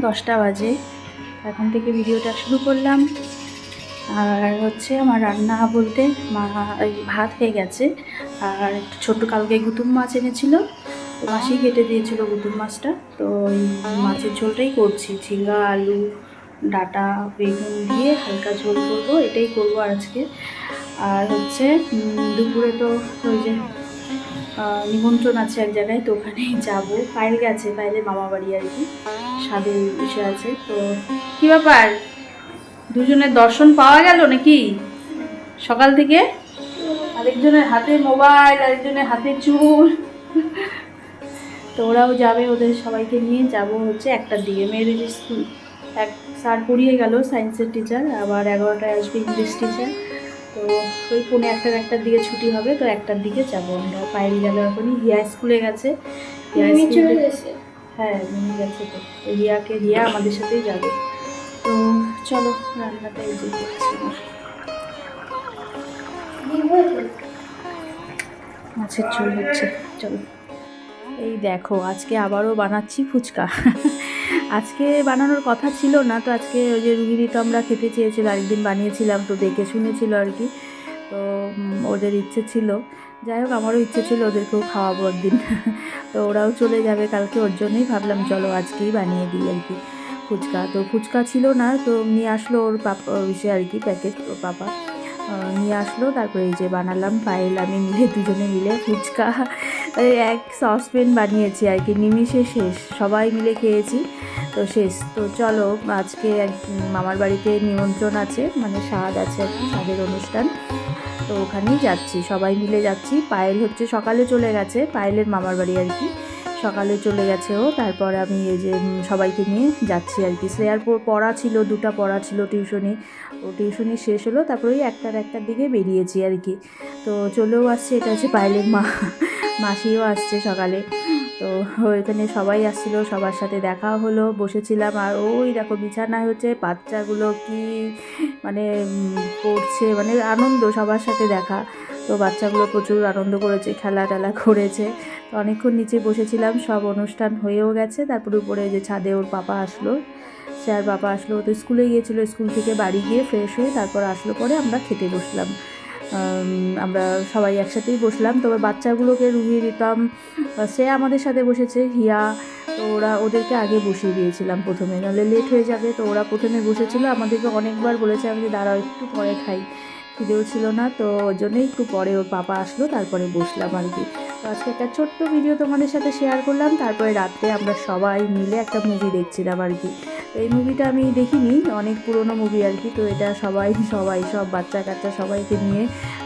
দশটা বাজে। এখন থেকে ভিডিওটা শুরু করলাম। আর হচ্ছে আমার রান্না বলতে মা ভাত হয়ে গেছে। আর ছোট কালকে গুতুম মাছ এনেছিল। মাসি কেটে দিয়েছিল গুতুম মাছটা। তো ওই মাছের ঝোলটাই করছি। ঝিঙ্গা, আলু, ডাটা, বেগুন দিয়ে হালকা ঝোল করব। এটাই করব আজকে। আর হচ্ছে দুপুরে তো ওই যে নিমন্ত্রণ আছে এক জায়গায়, তো ওখানেই যাব। পায়েল গেছে, পায়েলের মামা বাড়ি আর কি। স্বাদে বসে আছে, তো কি ব্যাপার? দুজনের দর্শন পাওয়া গেল নাকি? সকাল থেকে? আরেকজনের হাতে মোবাইল, আরেকজনের হাতে চুল। তো ওরাও যাবে, ওদের সবাইকে নিয়ে যাব হচ্ছে একটার দিকে মেয়েদের স্কুল। এক স্যার পড়িয়ে গেল সায়েন্সের টিচার আবার এগারোটায় আসবে ইংলিশ টিচার তো ওই পৌনে একটার একটার দিকে ছুটি হবে তো একটার দিকে যাব আমরা। পায়েল গেল এখনই হিয়া স্কুলে গেছে। হিয়া মিমি গেছে তো। রিয়াকে রিয়া আমাদের সাথেই যাবে। তো চলো রান্নাটা এই যে করছি। মাছের ঝোল হচ্ছে চলো। এই দেখো আজকে আবারও বানাচ্ছি ফুচকা। আজকে বানানোর কথা ছিল না, তো আজকে ওই যে রুগিনি তো আমরা খেতে চেয়েছিল, আরেকদিন বানিয়েছিলাম, তো দেখে শুনেছিল আর কি। তো ওদের ইচ্ছে ছিল। যাই হোক, আমারও ইচ্ছে ছিল ওদেরকেও খাওয়াবো একদিন। তো ওরাও চলে যাবে কালকে, ওর জন্যই ভাবলাম, চলো আজকেই বানিয়ে দিই আর কি ফুচকা। তো ফুচকা ছিল না, তো নিয়ে আসলো ওর পাপা সে আর কি প্যাকেট, ওর পাপা। নিয়ে আসলো, তারপরে এই যে বানালাম, পায়েল, আমি মিলে, দুজনে মিলে ফুচকা। এক সসপ্যান বানিয়েছি আর কি, নিমিষে শেষ, সবাই মিলে খেয়েছি। তো শেষ। তো চলো, আজকে মামার বাড়িতে নিমন্ত্রণ আছে মানে স্বাদ আছে আর কি স্বাদের অনুষ্ঠান। তো ওখানেই যাচ্ছি, সবাই মিলে যাচ্ছি। পায়েল হচ্ছে, সকালে চলে গেছে, পায়েলের মামার বাড়ি আর কি। সকালে চলে গেছে ও, তারপর আমি এই যে সবাইকে নিয়ে যাচ্ছি আর কি। শ্রেয়ার পড়া ছিল, দুটা পড়া ছিল টিউশনি। ও টিউশনি শেষ হলো, তারপরে ওই একটার একটার দিকে বেরিয়েছি আর কি। তো চলেও আসছে, এটা হচ্ছে পায়েলের মা, মাসিও আসছে সকালে। তো ওইখানে সবাই আসছিল, সবার সাথে দেখা হলো, বসেছিলাম। আর ওই দেখো বিছানায় হচ্ছে বাচ্চাগুলো কি মানে পড়ছে মানে আনন্দ সবার সাথে দেখা। তো বাচ্চাগুলো প্রচুর আনন্দ করেছে খেলা টেলা করেছে। তো অনেকক্ষণ নিচে বসেছিলাম, সব অনুষ্ঠান হয়েও গেছে। তারপর উপরে যে ছাদে ওর পাপা আসলো। স্যার বাবা আসলো তো স্কুলে গিয়েছিল, স্কুল থেকে বাড়ি গিয়ে ফ্রেশ হয়ে তারপর আসলো, পরে আমরা খেতে বসলাম। আমরা সবাই একসাথেই বসলাম। তবে বাচ্চাগুলোকে রুগিয়ে দিতাম। সে আমাদের সাথে বসেছে, হিয়া। তো ওরা ওদেরকে আগে বসিয়ে দিয়েছিলাম প্রথমে। নাহলে লেট হয়ে যাবে। তো ওরা প্রথমে বসেছিল। আমাদেরকে অনেকবার বলেছে, আমি যে দাঁড়াও, একটু পরে খাই। খিদেও ছিল না। তো ওর জন্যই একটু পরে ওর পাপা আসলো। তারপরে বসলাম আর কি। তো আজকে একটা ছোট্ট ভিডিও তোমাদের সাথে শেয়ার করলাম। তারপরে রাত্রে আমরা সবাই মিলে একটা মুভি দেখছিলাম আর কি। এই মুভিটা আমি দেখিনি, অনেক পুরনো মুভি আর কি, তো এটা সবাই সবাই, সব বাচ্চা কাচ্চা সবাইকে নিয়ে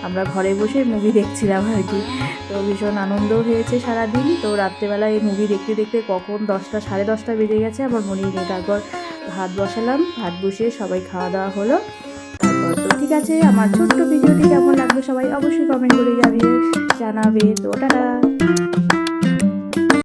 আমরা ঘরে বসে মুভি দেখছিলাম আর কি। তো ভীষণ আনন্দ হয়েছে সারাদিন, তো রাত্রেবেলা এই মুভি দেখতে দেখতে কখন দশটা, সাড়ে দশটা বেজে গেছে, আমার মনেই নেই, তারপর ভাত বসালাম, ভাত বসিয়ে সবাই খাওয়া দাওয়া হলো। তারপর ঠিক আছে, আমার ছোট্ট ভিডিওটি কেমন লাগল সবাই অবশ্যই কমেন্ট করে যাবে জানাবে, তো টাটা।